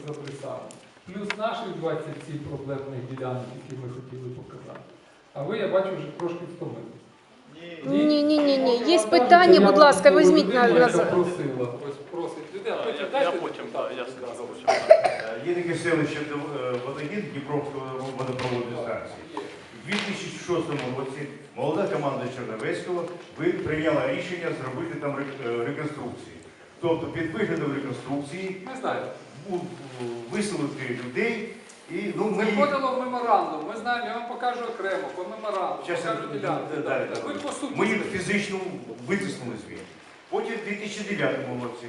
записали. Плюс наших 27 проблемних ділянок, які ми хотіли показати. А ви, я бачу, вже трошки втомилися. Ні, ні, ні, ні. Є питання, будь ласка, візьміть на яка назад. просила. Ось просить людей. а Я, я потім, так, я скажу. Е, Є таке селище е, Водогін Дніпровського водопроводної станції. У 2006 році молода команда Черновецького ви- прийняла рішення зробити там рек- е, реконструкції. Тобто під виглядом реконструкції Ми знаємо. Виселити людей і ну, ми Ми в меморандум, ми знаємо, я вам покажу окремо, по меморандуму, Щас покажу да. Ми їх фізично витиснули звідти. Потім в 2009 році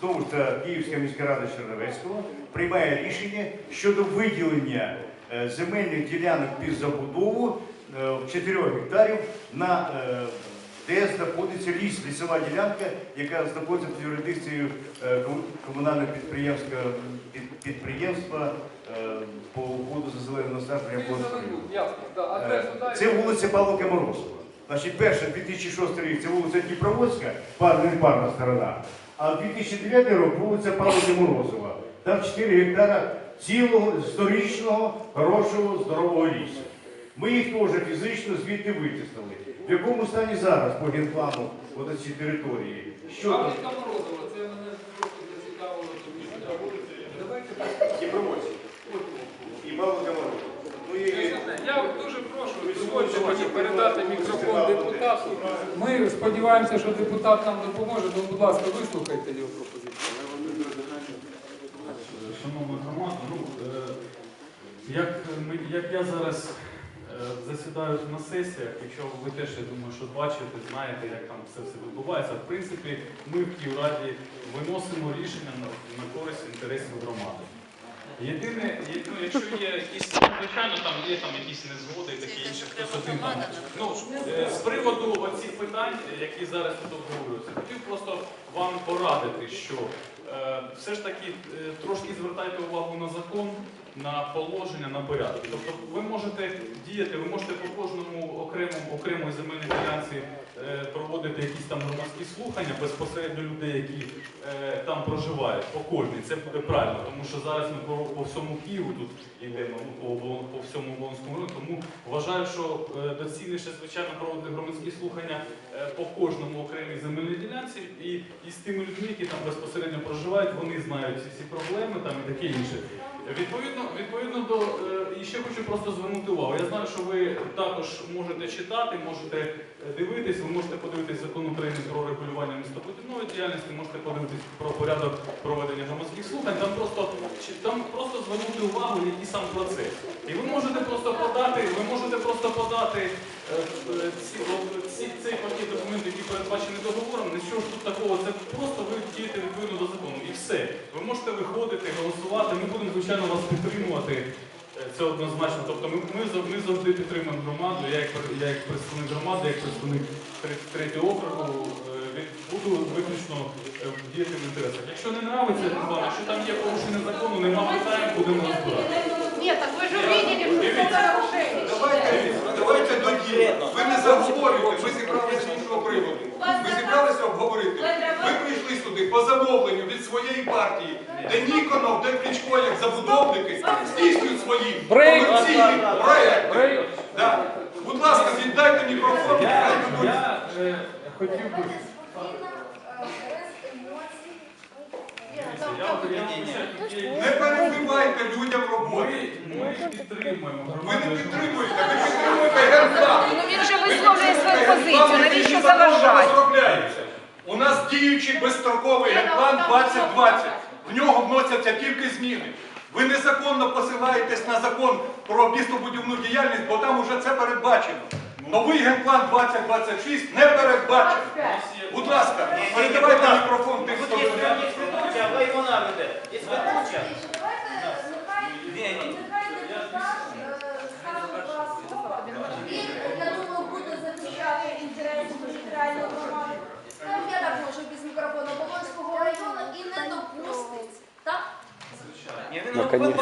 знову ж та Київська міська рада Черновецького приймає рішення щодо виділення е, земельних ділянок під забудову е, 4 гектарів на е, де знаходиться ліс, лісова ділянка, яка знаходиться під юрисдикцією е, комунального підприємства, під- підприємства е, по уходу за зеленим насадженням. Е. Це вулиця Павлика Морозова. Значить, перша 2006 рік це вулиця Дніпроводська, пар, парна сторона. А 2009 рік вулиця Павлика Морозова. Там 4 гектара цілого, історичного, хорошого, здорового лісу. Ми їх теж фізично звідти витіснили. В якому стані зараз по генплану от ці території? Що там? Павліка Морозова, це мене просто зацікавило, тому що давайте так. Дніпроводська. І Павлика Морозова. Ну, і... Я дуже прошу, дозвольте мені передати мікрофон депутату. Ми сподіваємося, що депутат нам допоможе, тому, будь ласка, вислухайте його пропозицію. Шановна громада, ну, е, як, ми, як я зараз е, засідаю на сесіях, якщо ви теж, я думаю, що бачите, знаєте, як там це все відбувається, в принципі, ми в Київраді виносимо рішення на, на користь інтересів громади. Єдине, є- ну, якщо є якісь, звичайно, там є там якісь незгоди і таке інше, хтось один там. Ну, е, з приводу оцих питань, які зараз тут обговорюються, хотів просто вам порадити, що е, все ж таки е, трошки звертайте увагу на закон, на положення, на порядок. Тобто ви можете діяти, ви можете по кожному окремому окремої земельній ділянці е, проводити якісь там громадські слухання безпосередньо людей, які е, там проживають, по кожній. Це буде правильно, тому що зараз ми по, по всьому Києву тут йдемо, ну, по, по всьому Оболонському району, тому вважаю, що е, доцільніше, звичайно, проводити громадські слухання е, по кожному окремій земельній ділянці і, і з тими людьми, які там безпосередньо проживають, вони знають ці всі проблеми там і таке інше. Відповідно, відповідно до е, і ще хочу просто звернути увагу. Я знаю, що ви також можете читати, можете е, дивитись, ви можете подивитись закон України про регулювання містобудівної діяльності, можете подивитись про порядок проведення громадських слухань. Там просто там просто звернути увагу, який сам процес. І ви можете просто подати, ви можете просто подати е, ці, ці, цей Нічого тут такого, це просто ви дієте відповідно до закону. І все. Ви можете виходити, голосувати. Ми будемо, звичайно, вас підтримувати. Е, Це однозначно. Тобто ми, ми, ми завжди підтримуємо громаду. Я як, я як представник громади, як представник тре- третього округу, е, буду виключно е, діяти в інтересах. Якщо не нравиться, якщо там є порушення закону, нема питань, будемо розбиратися. Нет, так вы же видели, что это нарушение. Давайте, давайте до діла. Ви не заговорюєте, ми зібралися. Ми обговорити. Ви прийшли сюди по замовленню від своєї партії, де Ніконов, де Кличко, як забудовники, здійснюють свої комерційні проекти. Да. Будь ласка, віддайте мікрофон. Я, я е, хотів би. Не перебивайте людям роботу. ми, підтримуємо Ви не підтримуєте, ви підтримуєте генплан. Ну він же висловлює свою позицію. Заважати? розробляється. У нас діючий безстроковий генплан 2020. В нього вносяться тільки зміни. Ви незаконно посилаєтесь на закон про містобудівну діяльність, бо там уже це передбачено. Новий генплан 2026 не передбачено. Будь ласка, передавайте мікрофон тим, хто веде. Ведуча, або і вона веде. Є ведуча. Я думаю, буде захищати інтереси територіальної громади. Ну, Я так можу без мікрофону Полонського району і не допустить. Так? Ні, Ні, ви, ви ви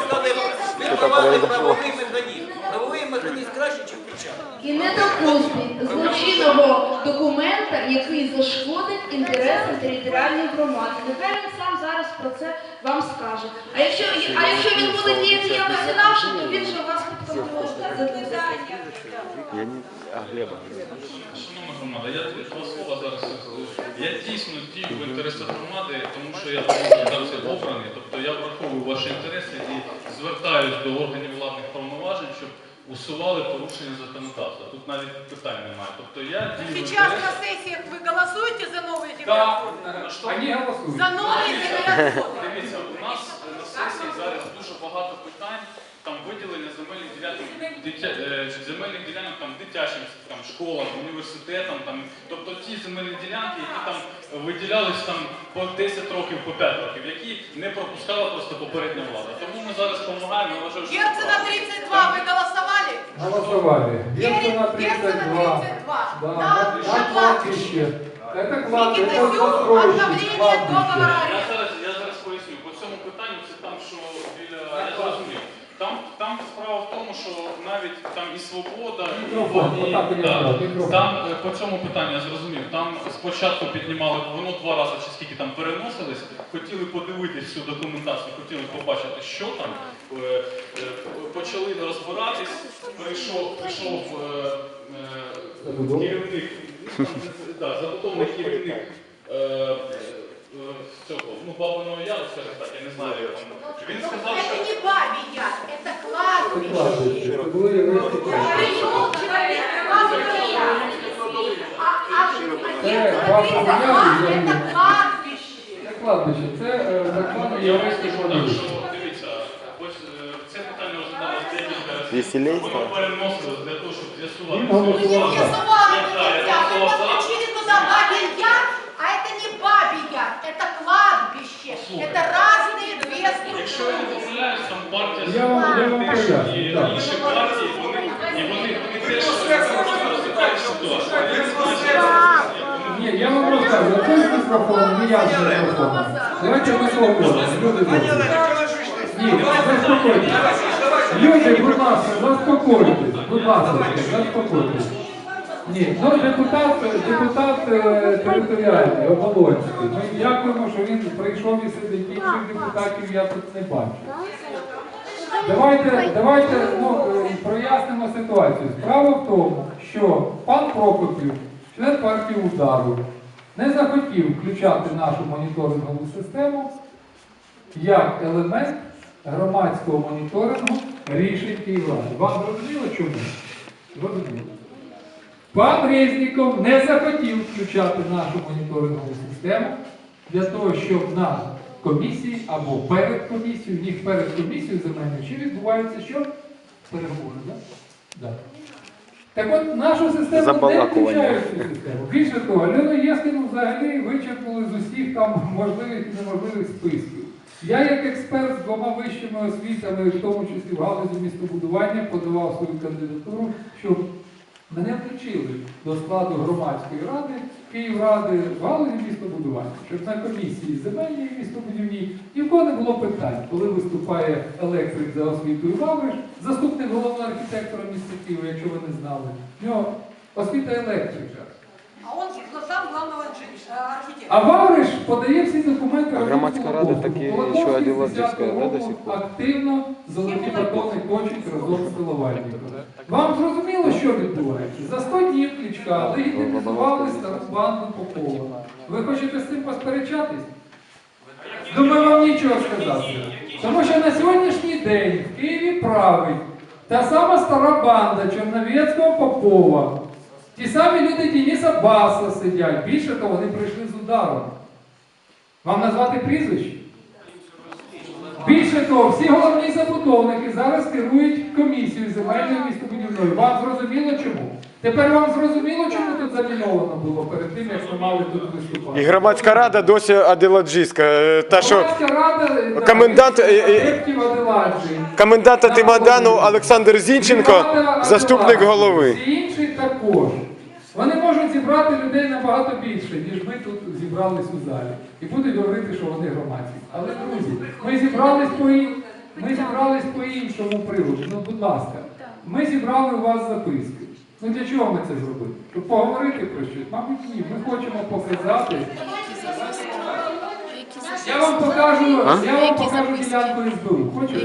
показали правовий механізм. Правовий механізм краще, ніж печать. І не допустить злочинного документа, який зашкодить інтересам територіальної громади. Нехай він сам зараз про це вам скаже. А якщо він діяти як виконавчий, то він же вас під контролем. Шановна громада, я два слова зараз. Я дійсно дію в інтересах громади, тому що я зараз обраний. Тобто я враховую ваші інтереси і звертаюсь до органів владних повноважень, щоб усували порушення законодавства. Тут навіть питань немає. Тобто я дію в Сейчас на інтересах. сессиях вы голосуете за новые Да, генераторы? они голосуют. За новые генераторы. Дивіться, у нас на сесії зараз дуже багато питань. Там виділення земельних ділянок дитя, е, земельних ділянок там дитячим там школам, університетам, там, тобто ті земельні ділянки, які там виділялись там по 10 років, по 5 років, які не пропускала просто попередня влада. Тому ми зараз допомагаємо. Я вважаю, що це Герцена правильно. 32 вы голосовали? Голосовали. Герцена Герцена 32. 32. Да, На, на, на на кладбище. кладбище. Это кладбище, это Никитасюк, застройщик обновление кладбища. договора Я аренды. зараз, я зараз поясню. По цьому питанню це там, що біля я зрозумів. Там, там справа в тому, що навіть там і свобода, і, Мікрофон, і- отак і да, мікрофон, мікрофон. там е, по цьому питанню я зрозумів. Там спочатку піднімали воно два рази чи скільки там переносились, хотіли подивитись всю документацію, хотіли побачити, що там. Е, е, Почали розбиратись, прийшов, прийшов е, е, Забудова? керівник, ну, там, да, забудовний керівник. е, е, Цього, ну, Бабиного Яру, скажімо так, я не знаю, як там. Він сказав, що Это не бабий яр, это Це кладбище. кладбище. Це були єврейські кладбища. Пришел человек, кладбище. А, а, а Э, декілька разів. Веселей Воно стало? переносилось для того, щоб з'ясувати. Він голосував. Не сували Да, я нельзя, вы голосував за. подключили туда бабий яр, а это не бабий яр, это кладбище. Это разные две Якщо я не структуры. помиляюсь, там партія Я вам- я вам теж і поясню, так. інші партії, вони, і вони, вони теж розглядають ситуацію. Ні, я вам розкажу, це з мікрофоном, не я з мікрофоном. Давайте ми поговоримо, люди добрі. Ні, заспокойтесь. Люди, будь ласка, заспокойтесь. Будь ласка, заспокойтесь. Ні, ну депутат, депутат е, територіальний, Оболонський. Ми дякуємо, що він прийшов і сидить. Інших депутатів я тут не бачу. Давайте, давайте ну, е, прояснимо ситуацію. Справа в тому, що пан Прокопів, член партії удару, не захотів включати нашу моніторингову систему як елемент громадського моніторингу рішень Київради. Вам зрозуміло чому? Зрозуміло. Пан Резніков не захотів включати нашу моніторингову систему для того, щоб на комісії або перед комісією, ні перед комісією земельною, чи відбуваються що? Переговори, так? Да? Так от нашу систему не включають цю систему. Більше того, Альону Єскіну взагалі вичерпали з усіх там можливих і неможливих списків. Я як експерт з двома вищими освітами, в тому числі в галузі містобудування, подавав свою кандидатуру, щоб Мене включили до складу громадської ради Київради в галузі містобудування, щоб на комісії земельній і містобудівній ні в кого не було питань, коли виступає електрик за освітою Вавриш, заступник головного архітектора міста Києва, якщо ви не знали. В нього освіта електрика. А он архитектора. А Вавриш подає всі документи. А громадська рада Робіть так і Колокольський що 10-го року сих пор? Активно золоті батони точить разом з Пиловальником. Вам зрозуміло, що відбувається? За 100 днів Кличка легітимізували стару банду Попова. Ви хочете з цим посперечатись? Думаю, вам нічого сказати. Тому що на сьогоднішній день в Києві править та сама стара банда Чорновецького Попова. Ті самі люди Дениса Баса сидять. Більше того, вони прийшли з ударом. Вам назвати прізвище? Більше того, всі головні забудовники зараз керують комісією земельною містобудівною. Вам зрозуміло чому? Тепер вам зрозуміло, чому тут заміновано було перед тим, як ми мали тут виступати? І громадська рада досі Адиладжійська. е, Та що рада, е, комендант, е, Аделаджі. коменданта Тимадану Олександр Зінченко, заступник голови. Всі інші також. Вони можуть зібрати людей набагато більше, ніж ми тут зібрались у залі. І будуть говорити, що вони громадські. Але, друзі, ми зібрались по, Ми зібрались по іншому приводу. Ну, будь ласка, ми зібрали у вас записки. Ну для чого ми це зробили? Щоб поговорити про щось? Мабуть, ні. Ми хочемо показати. Я вам покажу, я вам покажу ділянку СБУ. Хочу